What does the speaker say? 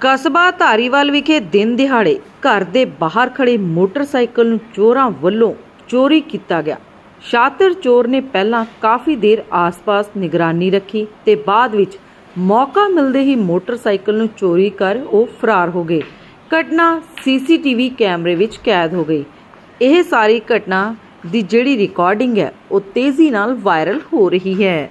ਕਸਬਾ ਧਾਰੀਵਾਲ ਵਿਖੇ ਦਿਨ ਦਿਹਾੜੇ ਘਰ ਦੇ ਬਾਹਰ ਖੜੇ ਮੋਟਰਸਾਈਕਲ ਨੂੰ ਚੋਰਾਂ ਵੱਲੋਂ ਚੋਰੀ ਕੀਤਾ ਗਿਆ। ਸ਼ਾਤਰ ਚੋਰ ਨੇ ਪਹਿਲਾਂ ਕਾਫੀ ਦੇਰ ਆਸ-ਪਾਸ ਨਿਗਰਾਨੀ ਰੱਖੀ ਤੇ ਬਾਅਦ ਵਿੱਚ ਮੌਕਾ ਮਿਲਦੇ ਹੀ ਮੋਟਰਸਾਈਕਲ ਨੂੰ ਚੋਰੀ ਕਰ ਉਹ ਫਰਾਰ ਹੋ ਗਏ। ਘਟਨਾ ਸੀਸੀਟੀਵੀ ਕੈਮਰੇ ਵਿੱਚ ਕੈਦ ਹੋ ਗਈ। ਇਹ ਸਾਰੀ ਘਟਨਾ ਦੀ ਜਿਹੜੀ ਰਿਕਾਰਡਿੰਗ ਹੈ, ਉਹ ਤੇਜ਼ੀ ਨਾਲ ਵਾਇਰਲ ਹੋ ਰਹੀ ਹੈ।